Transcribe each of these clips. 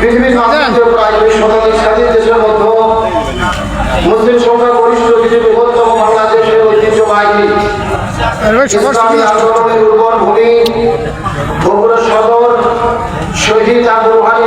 পৃথিবীর প্রায় দুই শতাধিক দেশের মধ্যে মুসলিম সংখ্যা গরিষ্ঠ কিছু বৃহত্তম বাংলাদেশের ঐতিহ্যবাহী ইসলামী আন্দোলনের ভূমি বগুড়া সদর শহীদ আবু রুহানি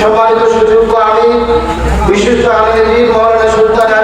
সম্মানিত সুযোগ্য আমি বিশিষ্ট আইনজীবী মৌলানা সুলতান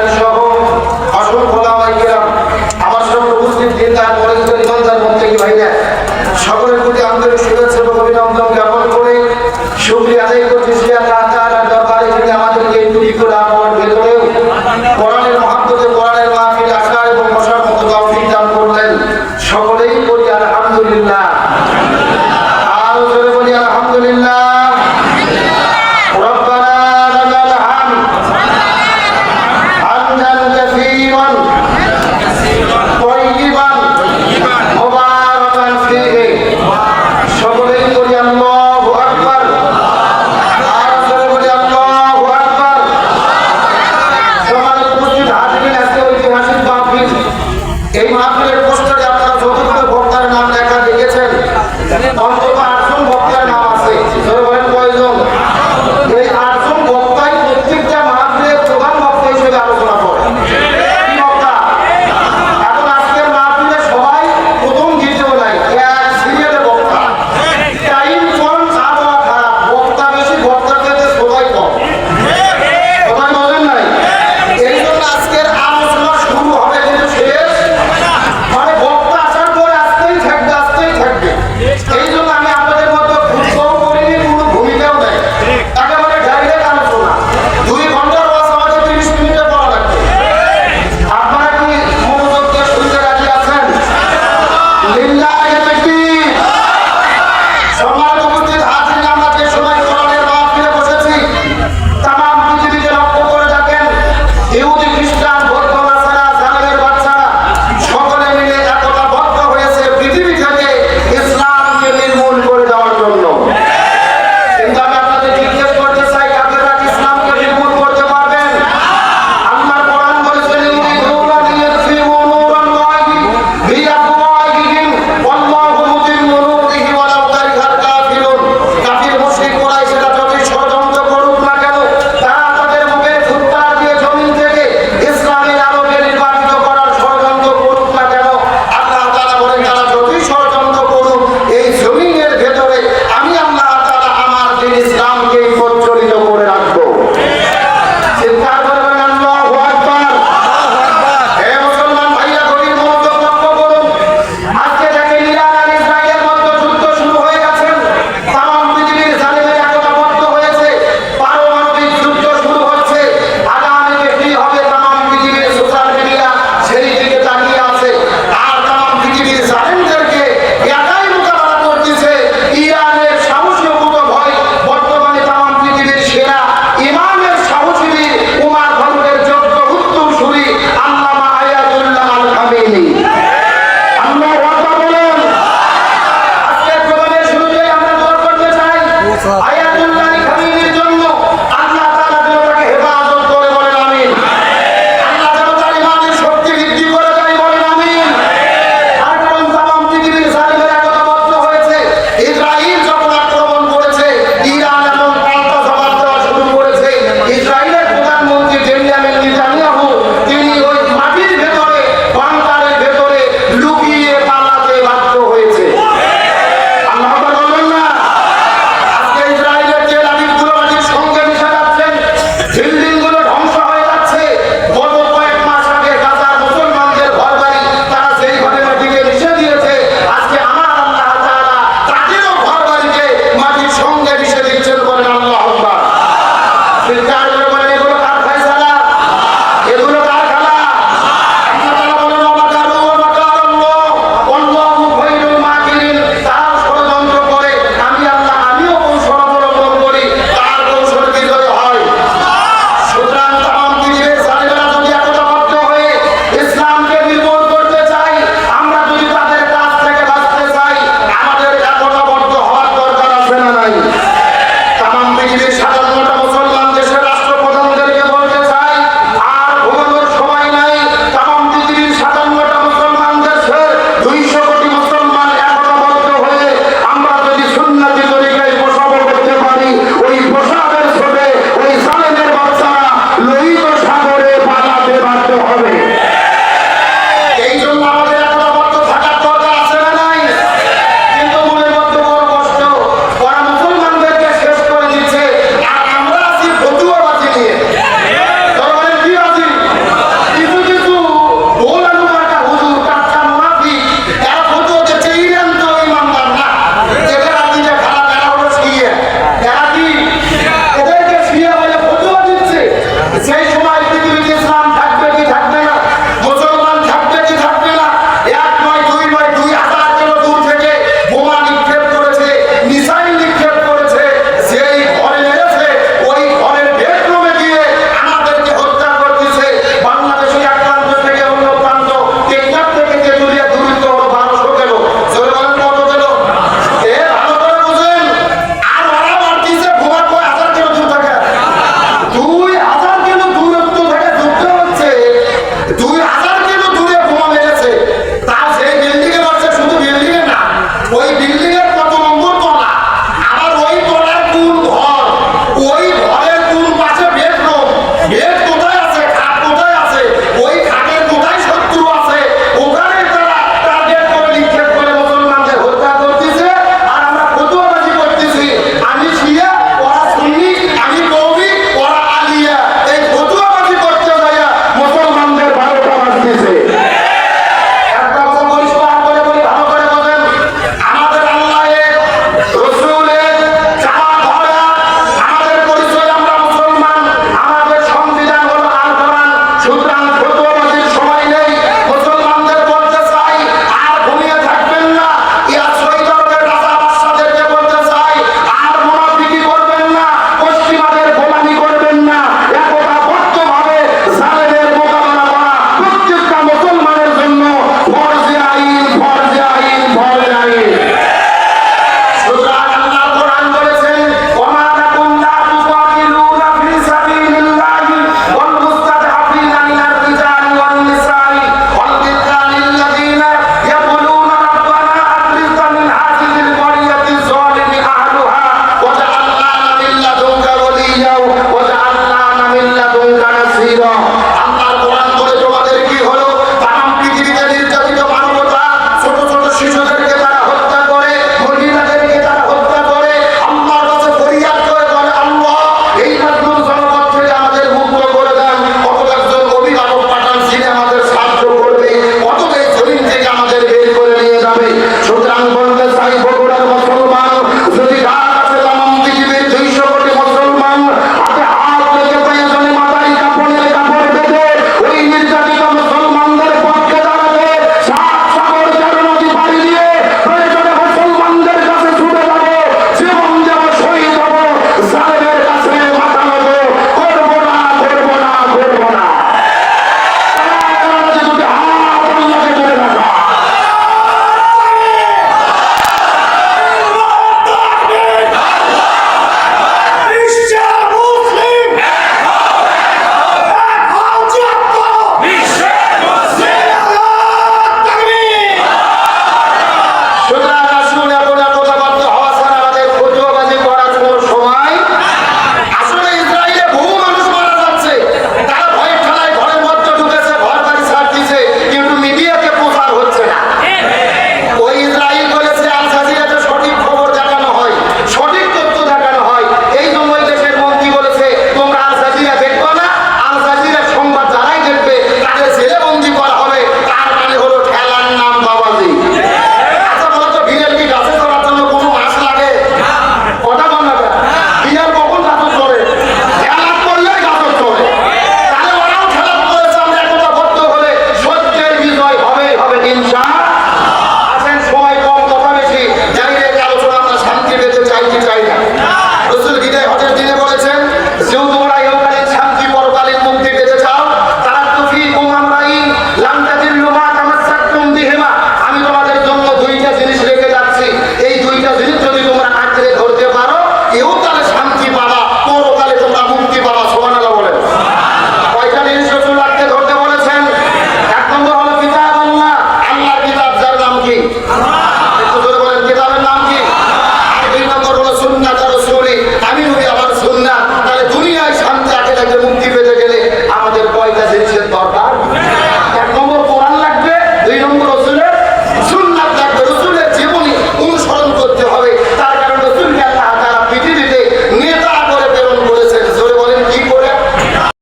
Fuck. I